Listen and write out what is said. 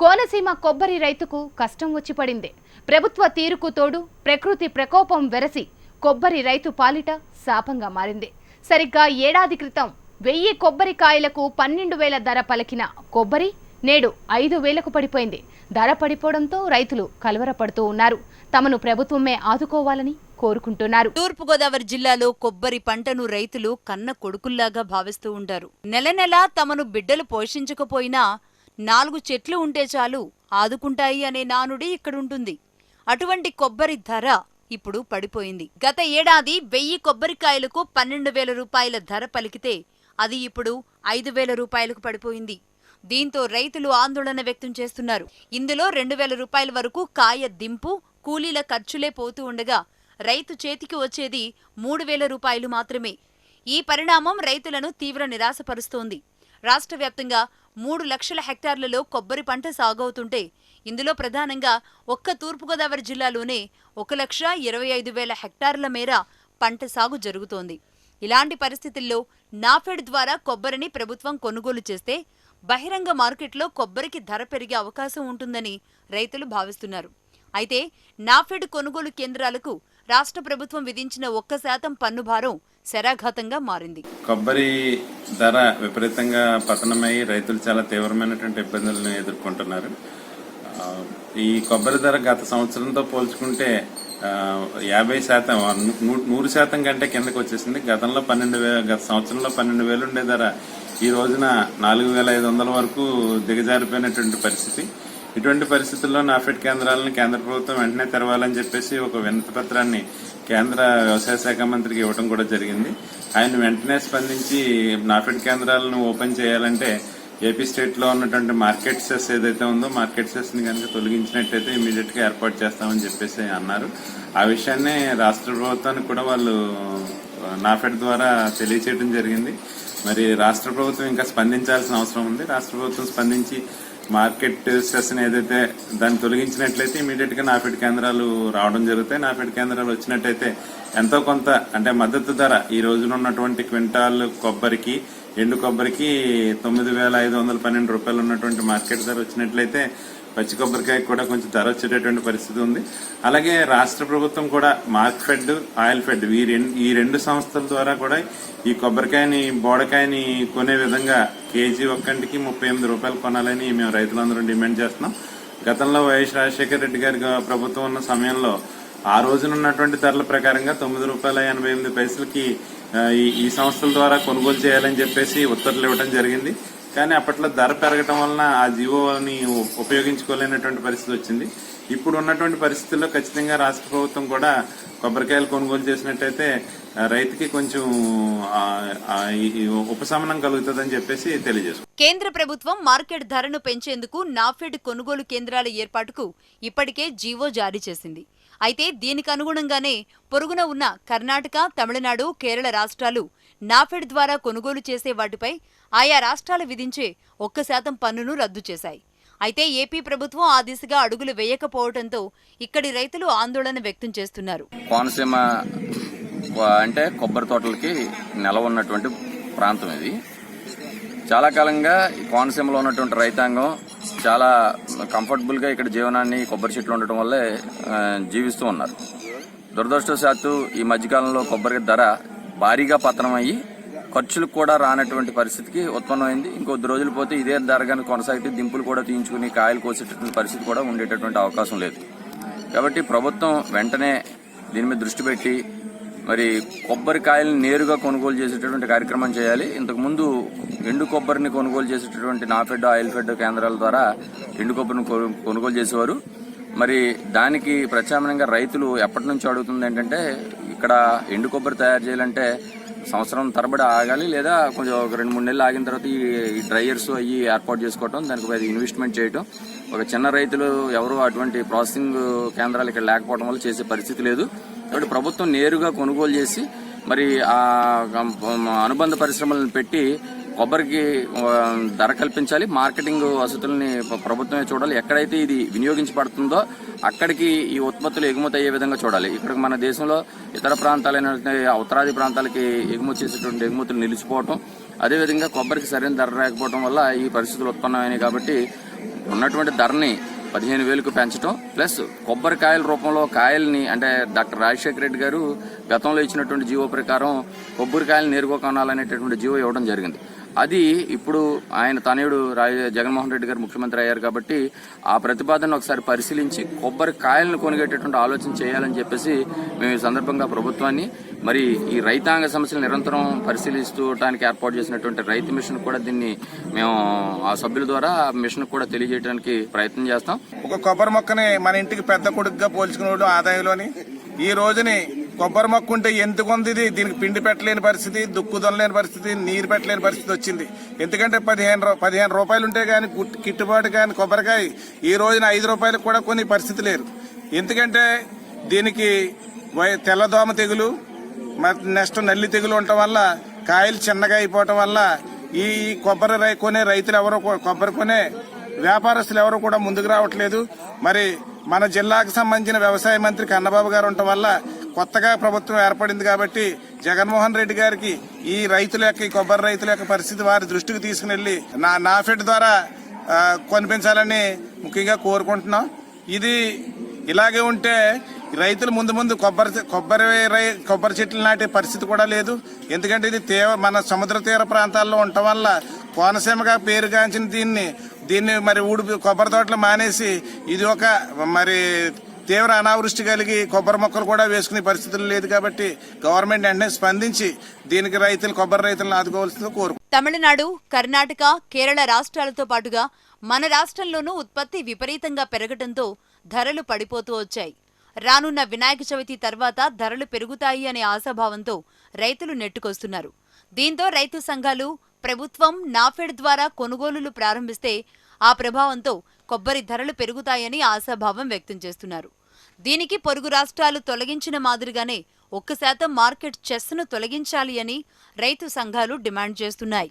కోనసీమ కొబ్బరి రైతుకు కష్టం వచ్చి పడింది. ప్రభుత్వ తీరుకు తోడు ప్రకృతి ప్రకోపం వెరసి కొబ్బరి రైతు పాలిట శాపంగా మారింది. సరిగ్గా ఏడాది క్రితం వెయ్యి కొబ్బరికాయలకు పన్నెండు వేల ధర పలికిన కొబ్బరి నేడు ఐదు వేలకు పడిపోయింది. ధర పడిపోవడంతో రైతులు కలవరపడుతూ ఉన్నారు. తమను ప్రభుత్వమే ఆదుకోవాలని కోరుకుంటున్నారు. తూర్పుగోదావరి జిల్లాలో కొబ్బరి పంటను రైతులు కన్న కొడుకుల్లాగా భావిస్తూ ఉంటారు. నెల నెలా తమను బిడ్డలు పోషించకపోయినా నాలుగు చెట్లు ఉంటే చాలు ఆదుకుంటాయి అనే నానుడి ఇక్కడుంటుంది. అటువంటి కొబ్బరి ధర ఇప్పుడు పడిపోయింది. గత ఏడాది వెయ్యి కొబ్బరికాయలకు పన్నెండు వేల రూపాయల ధర పలికితే అది ఇప్పుడు ఐదు వేల రూపాయలకు పడిపోయింది. దీంతో రైతులు ఆందోళన వ్యక్తం చేస్తున్నారు. ఇందులో రెండు వేల రూపాయల వరకు కాయ దింపు కూలీల ఖర్చులే పోతూ ఉండగా రైతు చేతికి వచ్చేది మూడు వేల రూపాయలు మాత్రమే. ఈ పరిణామం రైతులను తీవ్ర నిరాశపరుస్తోంది. రాష్ట్ర వ్యాప్తంగా మూడు లక్షల హెక్టార్లలో కొబ్బరి పంట సాగవుతుంటే ఇందులో ప్రధానంగా ఒక్క తూర్పుగోదావరి జిల్లాలోనే ఒక లక్ష ఇరవై ఐదు వేల హెక్టార్ల మేర పంట సాగు జరుగుతోంది. ఇలాంటి పరిస్థితుల్లో నాఫెడ్ ద్వారా కొబ్బరిని ప్రభుత్వం కొనుగోలు చేస్తే బహిరంగ మార్కెట్లో కొబ్బరికి ధర పెరిగే అవకాశం ఉంటుందని రైతులు భావిస్తున్నారు. అయితే నాఫెడ్ కొనుగోలు కేంద్రాలకు రాష్ట్ర ప్రభుత్వం విధించిన ఒక్క శాతం పన్ను భారం శరాఘాతంగా మారింది. కొబ్బరి ధర విపరీతంగా పతనమై రైతులు చాలా తీవ్రమైనటువంటి ఇబ్బందులను ఎదుర్కొంటున్నారు. ఈ కొబ్బరి ధర గత సంవత్సరంతో పోల్చుకుంటే యాభై శాతం నూరు శాతం కంటే కిందకు వచ్చేసింది. గతంలో పన్నెండు వేలు గత సంవత్సరంలో పన్నెండు వేలు ఉండే ధర ఈ రోజున నాలుగు వేల ఐదు వందల వరకు దిగజారిపోయినటువంటి పరిస్థితి. ఇటువంటి పరిస్థితుల్లో నాఫెడ్ కేంద్రాలను కేంద్ర ప్రభుత్వం వెంటనే తెరవాలని చెప్పేసి ఒక వినతిపత్రాన్ని కేంద్ర వ్యవసాయ శాఖ మంత్రికి ఇవ్వడం కూడా జరిగింది. ఆయన వెంటనే స్పందించి నాఫెడ్ కేంద్రాలను ఓపెన్ చేయాలంటే ఏపీ స్టేట్లో ఉన్నటువంటి మార్కెట్ సెస్ ఏదైతే ఉందో మార్కెట్ సెస్ని కనుక తొలగించినట్టయితే ఇమీడియట్గా ఏర్పాటు చేస్తామని చెప్పేసి అన్నారు. ఆ విషయాన్ని రాష్ట్ర ప్రభుత్వానికి కూడా వాళ్ళు నాఫెడ్ ద్వారా తెలియచేయడం జరిగింది. మరి రాష్ట్ర ప్రభుత్వం ఇంకా స్పందించాల్సిన అవసరం ఉంది. రాష్ట్ర ప్రభుత్వం స్పందించి మార్కెట్ స్ట్రెస్ ఏదైతే దాన్ని తొలగించినట్లయితే ఇమీడియట్గా నాఫెడ్ కేంద్రాలు రావడం జరుగుతాయి. నాఫెడ్ కేంద్రాలు వచ్చినట్టయితే ఎంతో కొంత అంటే మద్దతు ధర ఈ రోజున ఉన్నటువంటి క్వింటాల్ కొబ్బరికి ఎండు కొబ్బరికి తొమ్మిది వేల ఐదు వందల పన్నెండు రూపాయలు ఉన్నటువంటి మార్కెట్ ధర వచ్చినట్లయితే పచ్చి కొబ్బరికాయ కూడా కొంచెం ధర వచ్చేటటువంటి పరిస్థితి ఉంది. అలాగే రాష్ట్ర ప్రభుత్వం కూడా మార్క్ ఫెడ్ ఆయిల్ ఫెడ్ ఈ రెండు ఈ రెండు సంస్థల ద్వారా కూడా ఈ కొబ్బరికాయని బోడకాయని కొనే విధంగా కేజీ ఒక్కంటికి ముప్పై ఎనిమిది రూపాయలు కొనాలని మేము రైతులందరం డిమాండ్ చేస్తున్నాం. గతంలో వైఎస్ రాజశేఖర రెడ్డి గారి ప్రభుత్వం ఉన్న సమయంలో ఆ రోజున ఉన్నటువంటి ధరల ప్రకారంగా తొమ్మిది రూపాయల ఎనభై ఎనిమిది పైసలకి ఈ ఈ సంస్థల ద్వారా కొనుగోలు చేయాలని చెప్పేసి ఉత్తర్వులు ఇవ్వడం జరిగింది. కానీ అప్పట్లో ధర పెరగటం వలన ఆ జీవోని ఉపయోగించుకోలేనటువంటి పరిస్థితి వచ్చింది. ఇప్పుడు ఉన్నటువంటి పరిస్థితుల్లో ఖచ్చితంగా రాష్ట్ర ప్రభుత్వం కూడా కొబ్బరికాయలు కొనుగోలు చేసినట్టయితే రైతుకి కొంచెం ఉపశమనం కలుగుతుందని చెప్పేసి తెలియజేసు కేంద్ర ప్రభుత్వం మార్కెట్ ధరను పెంచేందుకు నాఫెడ్ కొనుగోలు కేంద్రాల ఏర్పాటుకు ఇప్పటికే జీవో జారీ చేసింది. అయితే దీనికి అనుగుణంగానే పొరుగున ఉన్న కర్ణాటక తమిళనాడు కేరళ రాష్ట్రాలు నాఫెడ్ ద్వారా కొనుగోలు చేసే వాటిపై ఆయా రాష్ట్రాలు విధించే ఒక్క శాతం పన్నును రద్దు చేశాయి. అయితే ఏపీ ప్రభుత్వం ఆ దిశగా అడుగులు వేయకపోవడంతో ఇక్కడి రైతులు ఆందోళన వ్యక్తం చేస్తున్నారు. కోనసీమ అంటే కొబ్బరి తోటలకి నెల ఉన్నటువంటి ప్రాంతం ఇది. చాలా కాలంగా కోనసీమలో ఉన్నటువంటి రైతాంగం చాలా కంఫర్టబుల్గా ఇక్కడ జీవనాన్ని కొబ్బరి చెట్లు ఉండటం వల్లే జీవిస్తూ ఉన్నారు. దురదృష్టవశాత్తు ఈ మధ్యకాలంలో కొబ్బరి ధర భారీగా పతనమయ్యి ఖర్చులకు కూడా రానటువంటి పరిస్థితికి ఉత్పన్నమైంది. ఇంకొద్ది రోజులు పోతే ఇదే ధర కానీ కొనసాగితే దింపులు కూడా తీయించుకుని కాయలు కోసేటటువంటి పరిస్థితి కూడా ఉండేటటువంటి అవకాశం లేదు. కాబట్టి ప్రభుత్వం వెంటనే దీని మీద దృష్టి పెట్టి మరి కొబ్బరికాయలను నేరుగా కొనుగోలు చేసేటటువంటి కార్యక్రమం చేయాలి. ఇంతకుముందు ఎండు కొబ్బరిని కొనుగోలు చేసేటటువంటి నాఫెడ్ ఆయిల్ ఫెడ్ కేంద్రాల ద్వారా ఎండు కొబ్బరిని కొను- కొనుగోలు చేసేవారు. మరి దానికి ప్రత్యామ్నాయంగా రైతులు ఎప్పటి నుంచి అడుగుతుంది ఏంటంటే ఇక్కడ ఎండు కొబ్బరి తయారు చేయాలంటే సంవత్సరం తరబడి ఆగాలి లేదా కొంచెం ఒక రెండు మూడు నెలలు ఆగిన తర్వాత ఈ డ్రైయర్స్ అవి ఏర్పాటు చేసుకోవటం దానికి ఇన్వెస్ట్మెంట్ చేయటం. ఒక చిన్న రైతులు ఎవరు అటువంటి ప్రాసెసింగ్ కేంద్రాలు ఇక్కడ లేకపోవడం వల్ల చేసే పరిస్థితి లేదు. కాబట్టి ప్రభుత్వం నేరుగా కొనుగోలు చేసి మరి ఆ అనుబంధ పరిశ్రమలను పెట్టి కొబ్బరికి ధర కల్పించాలి. మార్కెటింగ్ వసతుల్ని ప్రభుత్వమే చూడాలి. ఎక్కడైతే ఇది వినియోగించబడుతుందో అక్కడికి ఈ ఉత్పత్తులు ఎగుమతి అయ్యే విధంగా చూడాలి. ఇక్కడ మన దేశంలో ఇతర ప్రాంతాలైన ఉత్తరాది ప్రాంతాలకి ఎగుమతి చేసేటువంటి ఎగుమతులు నిలిచిపోవటం అదేవిధంగా కొబ్బరికి సరైన ధర రాకపోవడం వల్ల ఈ పరిస్థితులు ఉత్పన్నమైనాయి కాబట్టి ఉన్నటువంటి ధరని పదిహేను వేలకు పెంచడం ప్లస్ కొబ్బరికాయల రూపంలో కాయల్ని అంటే డాక్టర్ రాజశేఖర రెడ్డి గారు గతంలో ఇచ్చినటువంటి జీవో ప్రకారం కొబ్బరికాయలు నేరుగా కొనాలనేటటువంటి జీవో ఇవ్వడం జరిగింది. అది ఇప్పుడు ఆయన తనయుడు రాజ జగన్మోహన్ రెడ్డి గారు ముఖ్యమంత్రి అయ్యారు కాబట్టి ఆ ప్రతిపాదన ఒకసారి పరిశీలించి కొబ్బరి కాయలను కొనిగేటటువంటి ఆలోచన చేయాలని చెప్పేసి మేము ఈ సందర్భంగా ప్రభుత్వాన్ని మరి ఈ రైతాంగ సమస్యలు నిరంతరం పరిశీలిస్తూటానికి ఏర్పాటు చేసినటువంటి రైతు మిషన్ కూడా దీన్ని మేము ఆ సభ్యుల ద్వారా మిషన్ కూడా తెలియజేయడానికి ప్రయత్నం చేస్తాం. ఒక కొబ్బరి మొక్కని మన ఇంటికి పెద్ద కొడుకుగా పోల్చుకునేవాడు ఆదాయంలోని ఈ రోజుని కొబ్బరి మొక్క ఉంటే ఎందుకు ఉంది ఇది? దీనికి పిండి పెట్టలేని పరిస్థితి దుక్కు దొనలేని పరిస్థితి నీరు పెట్టలేని పరిస్థితి వచ్చింది. ఎందుకంటే పదిహేను పదిహేను రూపాయలు ఉంటే కానీ కిట్టుబాటు కానీ కొబ్బరికాయ ఈ రోజున ఐదు రూపాయలకు కూడా కొన్ని పరిస్థితి లేరు. ఎందుకంటే దీనికి వై- తెల్లదోమ తెగులు మరి నెక్స్ట్ నల్లి తెగులు ఉండటం వల్ల కాయలు చిన్నగా అయిపోవటం వల్ల ఈ కొబ్బరి రై కొనే రైతులు ఎవరో కొబ్బరి కొనే వ్యాపారస్తులు ఎవరు కూడా ముందుకు రావట్లేదు. మరి మన జిల్లాకు సంబంధించిన వ్యవసాయ మంత్రి కన్నబాబు గారు ఉండటం వల్ల కొత్తగా ప్రభుత్వం ఏర్పడింది కాబట్టి జగన్మోహన్ రెడ్డి గారికి ఈ రైతుల యొక్క ఈ కొబ్బరి రైతుల యొక్క పరిస్థితి వారి దృష్టికి తీసుకుని నా నాఫెడ్ ద్వారా కొనిపించాలని ముఖ్యంగా కోరుకుంటున్నాం. ఇది ఇలాగే ఉంటే రైతులు ముందు ముందు కొబ్బరి కొబ్బరి కొబ్బరి చెట్లు నాటే పరిస్థితి కూడా లేదు. ఎందుకంటే ఇది తీవ్ర మన సముద్ర తీర ప్రాంతాల్లో ఉండటం వల్ల కోనసీమగా పేరుగాంచిన దీన్ని దీన్ని మరి ఊడి కొబ్బరి తోటలు మానేసి ఇది ఒక మరి తీవ్ర అనావృష్టి కలిగి కొబ్బరి మొక్కలు కూడా వేసుకునే పరిస్థితులు లేదు కాబట్టి గవర్నమెంట్ వెంటనే స్పందించి దీనికి రైతులు కొబ్బరి రైతులను ఆదుకోవాల్సిందిగా కోరు. తమిళనాడు కర్ణాటక కేరళ రాష్ట్రాలతో పాటుగా మన రాష్ట్రంలోనూ ఉత్పత్తి విపరీతంగా పెరగడంతో ధరలు పడిపోతూ వచ్చాయి. రానున్న వినాయక చవితి తర్వాత ధరలు పెరుగుతాయి అనే ఆశాభావంతో రైతులు నెట్టుకొస్తున్నారు. దీంతో రైతు సంఘాలు ప్రభుత్వం నాఫెడ్ ద్వారా కొనుగోలులు ప్రారంభిస్తే ఆ ప్రభావంతో కొబ్బరి ధరలు పెరుగుతాయని ఆశాభావం వ్యక్తం చేస్తున్నారు. దీనికి పొరుగు రాష్ట్రాలు తొలగించిన మాదిరిగానే ఒక్క శాతం మార్కెట్ చెస్ను తొలగించాలి అని రైతు సంఘాలు డిమాండ్ చేస్తున్నాయి.